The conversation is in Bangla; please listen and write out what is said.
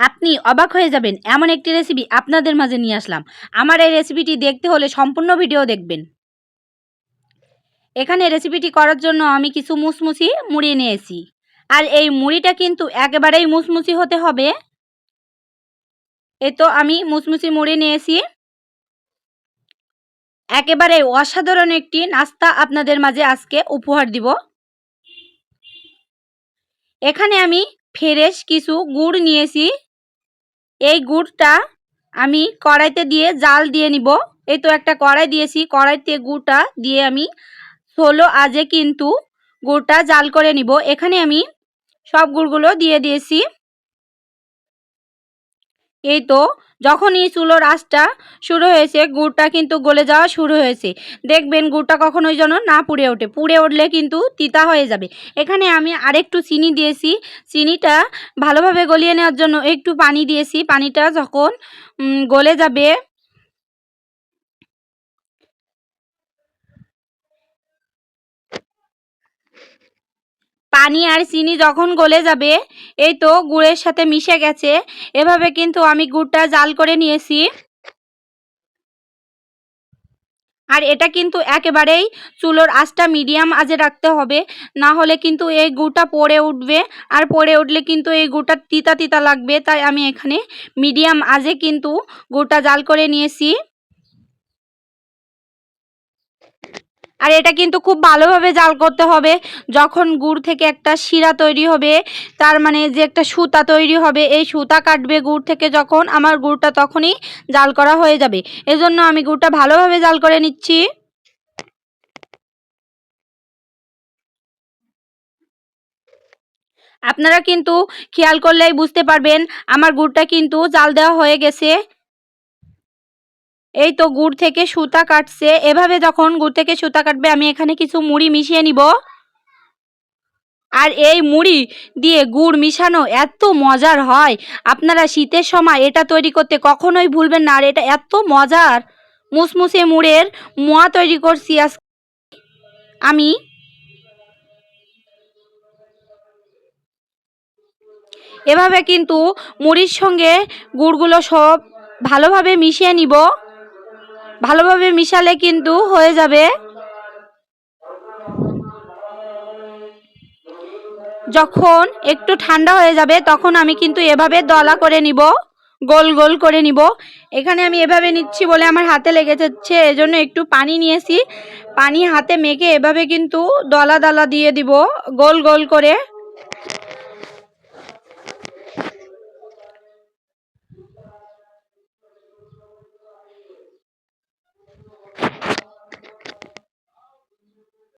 আপনি অবাক হয়ে যাবেন, এমন একটি রেসিপি আপনাদের মাঝে নিয়ে আসলাম। আমার এই রেসিপিটি দেখতে হলে সম্পূর্ণ ভিডিও দেখবেন। এখানে রেসিপিটি করার জন্য আমি কিছু মুসমুসি মুড়ি নিয়েছি। আর এই মুড়িটা কিন্তু একেবারেই মুসমুসি হতে হবে। এ তো আমি মুসমুসি মুড়ি নিয়েছি। একেবারে অসাধারণ একটি নাস্তা আপনাদের মাঝে আজকে উপহার দিব। এখানে আমি ফ্রেশ কিছু গুড় নিয়েছি। এই গুড়টা আমি কড়াইতে দিয়ে জাল দিয়ে নিব। এই তো একটা কড়াই দিয়েছি। কড়াইতে গুড়টা দিয়ে আমি ষোলো আজে কিন্তু গুড়টা জাল করে নিব। এখানে আমি সব গুড়গুলো দিয়ে দিয়েছি। এই তো যখনই চুলোর আঁচটা শুরু হয়েছে, গুড়টা কিন্তু গলে যাওয়া শুরু হয়েছে। দেখবেন গুড়টা কখনোই যেন না পুড়ে ওঠে। পুড়ে উঠলে কিন্তু তিতা হয়ে যাবে। এখানে আমি আরেকটু চিনি দিয়েছি। চিনিটা ভালোভাবে গলিয়ে নেওয়ার জন্য একটু পানি দিয়েছি। পানিটা যখন গলে যাবে পানি আর চিনি যখন গলে যাবে, এই তো গুড়ের সাথে মিশে গেছে। এভাবে কিন্তু আমি গুড়টা জাল করে নিয়েছি। আর এটা কিন্তু একেবারেই চুলোর আঁচটা মিডিয়াম আজে রাখতে হবে। না হলে কিন্তু এই গুড়টা পড়ে উঠবে। আর পড়ে উঠলে কিন্তু এই গুড়টা তিতা তিতা লাগবে। তাই আমি এখানে মিডিয়াম আজে কিন্তু গুড়টা জাল করে নিয়েছি। আর এটা কিন্তু খুব ভালোভাবে জাল করতে হবে। যখন গুড় থেকে একটা শিরা তৈরি হবে, তার মানে যে একটা সুতা তৈরি হবে, এই সুতা কাটবে গুড় থেকে যখন, আমার গুড়টা তখনই জাল করা হয়ে যাবে। এজন্য আমি গুড়টা ভালোভাবে জাল করে নিচ্ছি। আপনারা কিন্তু খেয়াল করলেই বুঝতে পারবেন, আমার গুড়টা কিন্তু জাল দেওয়া হয়ে গেছে। এই তো গুড় থেকে সুতা কাটছে। এভাবে যখন গুড় থেকে সুতা কাটবে, আমি এখানে কিছু মুড়ি মিশিয়ে নিব। আর এই মুড়ি দিয়ে গুড় মিশানো এত মজার হয়। আপনারা শীতের সময় এটা তৈরি করতে কখনোই ভুলবেন না। আর এটা এত মজার মুসমুসে মুড়ের মোয়া তৈরি করছি আজ। আমি এভাবে কিন্তু মুড়ির সঙ্গে গুড়গুলো সব ভালোভাবে মিশিয়ে নিব। ভালোভাবে মিশালে কিন্তু হয়ে যাবে। যখন একটু ঠান্ডা হয়ে যাবে, তখন আমি কিন্তু এভাবে দলা করে নিব, গোল গোল করে নিব। এখানে আমি এভাবে নিচ্ছি বলে আমার হাতে লেগে যাচ্ছে, এজন্য একটু পানি নিয়েছি। পানি হাতে মেখে এভাবে কিন্তু দলা দলা দিয়ে দিব, গোল গোল করে।